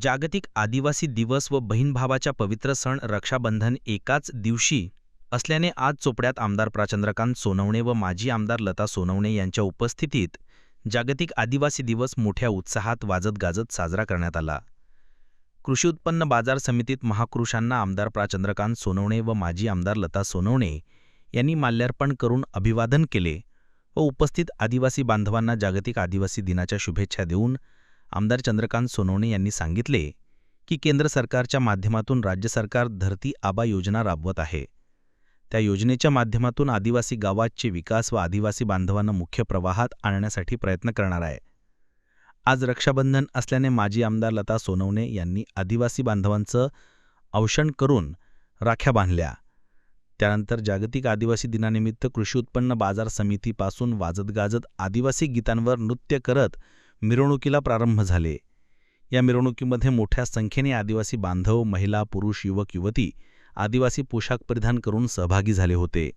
जागतिक आदिवासी दिवस व बहीणभावाच्या पवित्र सण रक्षाबंधन एकाच दिवशी असल्याने आज चोपड्यात आमदार प्राचंद्रकांत सोनवणे व माजी आमदार लता सोनवणे यांच्या उपस्थितीत जागतिक आदिवासी दिवस मोठ्या उत्साहात वाजत गाजत साजरा करण्यात आला. कृषी उत्पन्न बाजार समितीत महाकृषांना आमदार प्राचंद्रकांत सोनवणे व माजी आमदार लता सोनवणे यांनी माल्यार्पण करून अभिवादन केले व उपस्थित आदिवासी बांधवांना जागतिक आदिवासी दिनाच्या शुभेच्छा देऊन आमदार चंद्रकांत सोनवणे यांनी सांगितले की केंद्र सरकारच्या माध्यमातून राज्य सरकार धरती आबा योजना राबवत आहे. त्या योजनेच्या माध्यमातून आदिवासी गावाचे विकास व आदिवासी बांधवांना मुख्य प्रवाहात आणण्यासाठी प्रयत्न करणार आहे. आज रक्षाबंधन असल्याने माजी आमदार लता सोनवणे यांनी आदिवासी बांधवांचं औषण करून राख्या बांधल्या. त्यानंतर जागतिक आदिवासी दिनानिमित्त कृषी उत्पन्न बाजार समितीपासून वाजत गाजत आदिवासी गीतांवर नृत्य करत मिरवणुकीला प्रारंभ झाले. या मिरवणुकीमध्ये मोठ्या संख्येने आदिवासी बांधव महिला पुरुष युवक युवती आदिवासी पोशाख परिधान करून सहभागी झाले होते.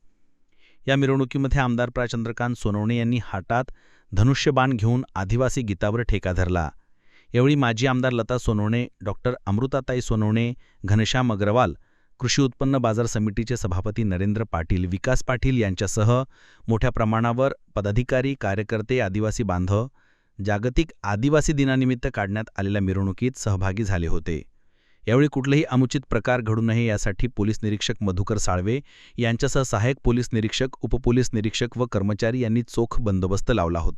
या मिरवणुकीमध्ये आमदार प्रा चंद्रकांत सोनवणे यांनी हातात धनुष्यबाण घेऊन आदिवासी गीतावर ठेका धरला. यावेळी माजी आमदार लता सोनवणे डॉक्टर अमृताताई सोनवणे घनश्याम अग्रवाल कृषी उत्पन्न बाजार समितीचे सभापती नरेंद्र पाटील विकास पाटील यांच्यासह मोठ्या प्रमाणावर पदाधिकारी कार्यकर्ते आदिवासी बांधव जागतिक आदिवासी दिनानिमित्त काढण्यात आलेल्या मिरवणुकीत सहभागी झाले होते. यावेळी कुठलेही अनुचित प्रकार घडू नये यासाठी पोलीस निरीक्षक मधुकर साळवे यांच्यासह सहाय्यक पोलीस निरीक्षक उपपोलीस निरीक्षक व कर्मचारी यांनी चोख बंदोबस्त लावला होता.